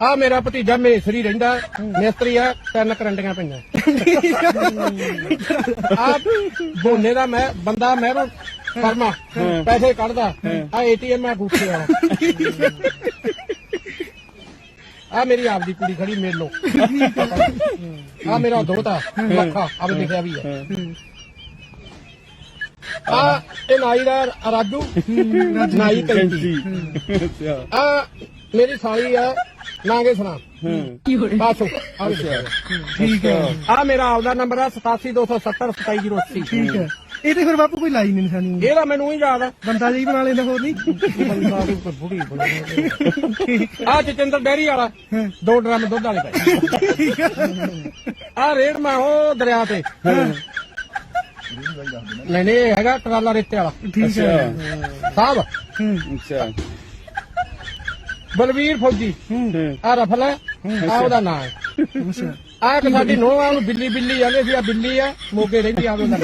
ਆ ਮੇਰਾ ਭਤੀਜਾ ਮੇਸਰੀ ਰਹਿੰਦਾ ਮਿਸਤਰੀ ਆ ਤਿੰਨ ਕਰੰਡੀਆਂ ਪਈਆਂ। ਆ ਬੋਨੇ ਦਾ ਮੈਂ ਬੰਦਾ ਮੈਂ ਫਰਮਾ ਪੈਸੇ ਕੱਢਦਾ ਆ ਏਟੀਐਮ ਆ ਗੂਠੇ ਵਾਲਾ। ਆ ਮੇਰੀ ਆਪਦੀ ਕੁੜੀ ਖੜੀ ਮੇਲੋ। ਆ ਮੇਰਾ ਦੋਤਾ ਲੱਖਾ ਆ ਵੀ ਲਿਖਿਆ ਵੀ ਹੈ। ਆ ਇਹ ਨਾਈ ਦਾ ਰਾਜੂ ਨਾਈ ਅੱਛਾ। ਆ ਮੇਰੀ ਸਾਲੀ ਆ ਨਾਗੇ ਸੁਣਾ। ਬਾਸੋ। ਆ ਠੀਕ ਹੈ। ਆ ਮੇਰਾ ਆਪਦਾ ਨੰਬਰ ਆ 87270 27080 ਠੀਕ ਹੈ। ਇਹ ਤੇ ਫਿਰ ਬਾਪੂ ਕੋਈ ਲਾਈ ਨਹੀਂ ਨਿਸ਼ਾਨੀ ਇਹਦਾ ਮੈਨੂੰ ਹੀ ਯਾਦ ਆ। ਬੰਦਾ ਜੀ ਬਣਾ ਲੈਂਦਾ ਹੋਰ ਨਹੀਂ। ਬੰਦਾ ਦੀ ਬੁੜੀ ਆ ਜਤਿੰਦਰ ਡੈਰੀ ਵਾਲਾ। ਦੋ ਡਰਮ ਦੁੱਧ ਵਾਲੇ ਪਏ ਆ ਰੇੜ ਮੈਂ ਉਹ ਦਰਿਆ ਤੇ। ਨਹੀਂ ਨਹੀਂ ਹੈਗਾ ਟਰਾਲਾ ਰੇਤੇ ਵਾਲਾ। ਠੀਕ ਹੈ। ਸਾਹਿਬ ਅੱਛਾ। ਬਲਵੀਰ ਫੌਜੀ। ਆ ਰਫਲ ਹੈ। ਆ ਉਹਦਾ ਨਾਂ ਹੈ। ਅੱਛਾ। ਆ ਇੱਕ ਸਾਡੀ ਨੋਹ ਆ ਉਹਨੂੰ ਬਿੱਲੀ ਬਿੱਲੀ ਜਾਂਦੇ ਸੀ ਆ ਬਿੱਲੀ ਆ ਮੋਗੇ ਰਹਿੰਦੀ ਆ ਉਹਦਾ ਨਾਂ।